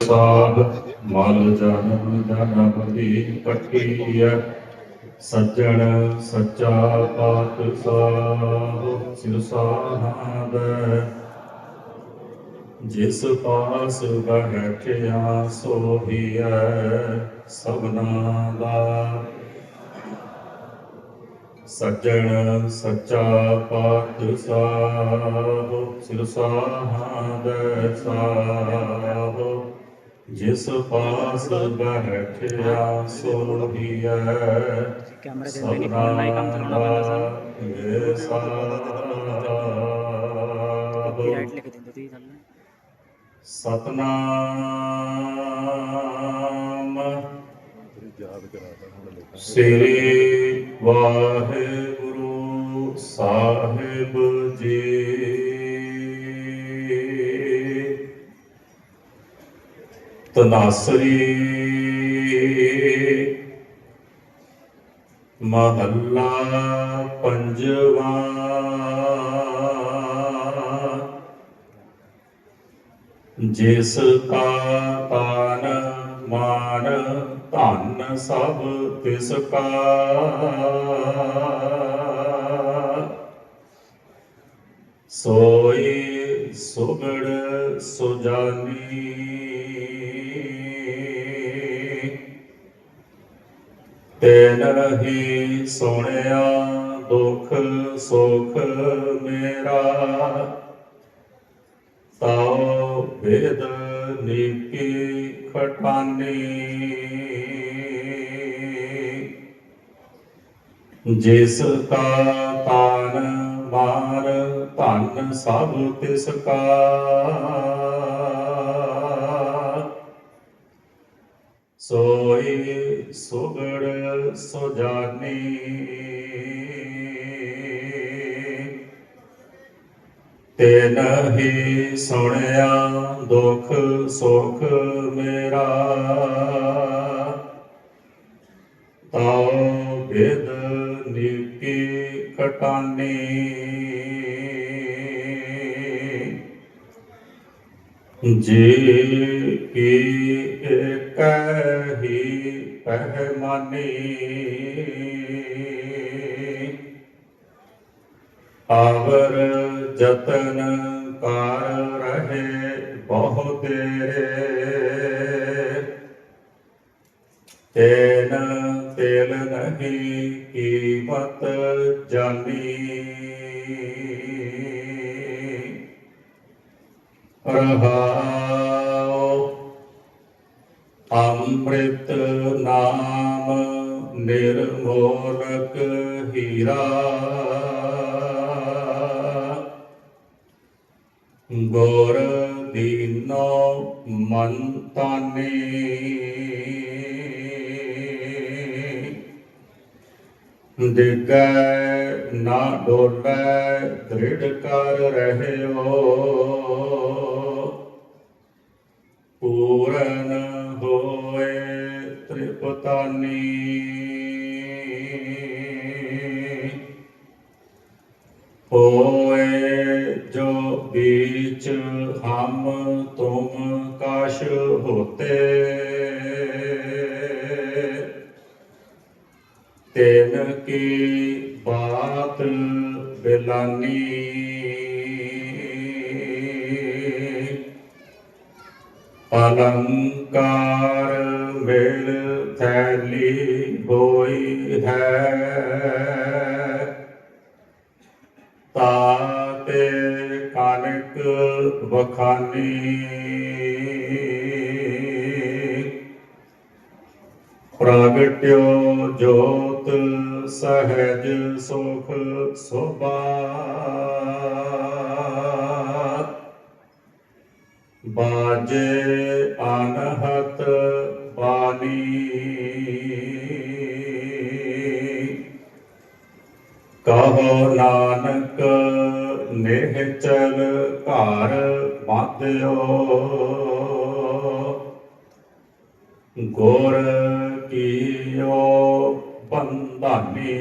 ਸਾਧ ਮਲ ਜਨਮ ਜਨਮਦੀ ਪਠੀਐ ਸੱਜਣ ਸੱਚਾ ਪਾਤਸ਼ਾਹ ਸਿਰ ਸਾਧ। ਜਿਸ ਪਾਸ ਬੈਠਿਆ ਸੋਹੀਐ ਸਭਨਾ ਦਾ। ਸੱਜਣ ਸੱਚਾ ਪਾਤਸ਼ਾਹ ਸਿਰ ਸਾਧ ਸਾਹ ਜਿਸ ਪਾਸ ਬੈਠਿਆ ਸੋਹੀਐ ਕੈਮਰੇ ਤੇ ਹੁੰਦੇ ਨਹੀਂ ਫੋਨ ਨਾਲ ਕੰਮ ਚਲਾਉਣਾ ਪੈਂਦਾ ਸਰ। ਕਾਪੀਰਾਈਟ ਲਿਖ ਦਿੰਦੇ ਤੁਸੀਂ ਸਾਨੂੰ। ਸਤਨਾਮ। ਸ੍ਰੀ ਵਾਹਿਗੁਰੂ। ਤਨਾਸਰੀ। ਮਹੱਲਾ ਪੰਜਵਾ। ਜਿਸ ਕਾ ਤਾਨ ਮਾਨ ਧਨ ਸਭ ਤਿਸ ਕਾ। ਸੋਈ ਸੁਗੜ ਸੁਜਾਨੀ। ਤੈਨ ਹੀ ਸੁਣਿਆ ਦੁਖ ਸੁਖ ਮੇਰਾ। ਤਾਉ ਵੇਦ ਨੀਕੀ ਖਟਾਨੀ। ਜਿਸ ਕਾ ਤਾਨ ਮਾਰ, ਧਨ ਸਭ ਤਿਸ ਕਾ। ਸੋਈ ਸੁਗੜ ਸੁਜਾਨੀ। ਤੈਨ ਹੀ ਸੁਣਿਆ ਦੁਖ ਸੁਖ ਮੇਰਾ। ਤਾਉ ਵਿਦ ਨੀਕੀ ਕਟਾਨੀ। ਜੀ ਕੀ ਏਕ ਪਹਿਮਾਨੀ ਆਵਰ ਜਤਨ ਕਰ ਰਹੇ ਬਹੁ ਤੇਰੇ, ਤੈਨ ਤੇਲ ਨਹੀਂ ਕੀਮਤ ਜਾਨੀ। ਰਹਾਉ ਅੰਮ੍ਰਿਤ ਨਾਮ ਨਿਰਮੋਲਕ ਹੀਰਾ। ਗੁਰ ਦੀਨੋ ਮਨ ਤਾਨੇ ਦਿਗੈ ਨਾ ਡੋਲੈ, ਦ੍ਰਿੜ ਕਰ ਰਹਿਓ। ਪੂਰਨ ਹੋਏ ਤ੍ਰਿਪਤਾਨੀ। ਹੋਏ ਜੋ ਵਿੱਚ ਹਮ ਤੁਮ ਕਾਸ਼ ਹੋਤੇ। ਤੇਨ ਕੀ ਬਾਤ ਬਿਲਾਨੀ। ਅਲੰਕਾਰ ਮਿਲ ਥੈਲੀ ਹੋਈ ਹੈ। ਤਾਤੇ ਕਾਨਕ ਵਖਾਨੀ ਪ੍ਰਗਟਿਓ ਜੋਤ ਸਹਿਜ ਸੁਖ ਸੁਭਾ। ਬਾਜੇ ਅਨਹਤ ਬਾਣੀ। ਕਹੋ ਨਾਨਕ ਨਿਹਚਲ ਘਰ ਮਾਤਿਓ ਗੁਰ ਕੀਓ ਬੰਧਾਨੀ।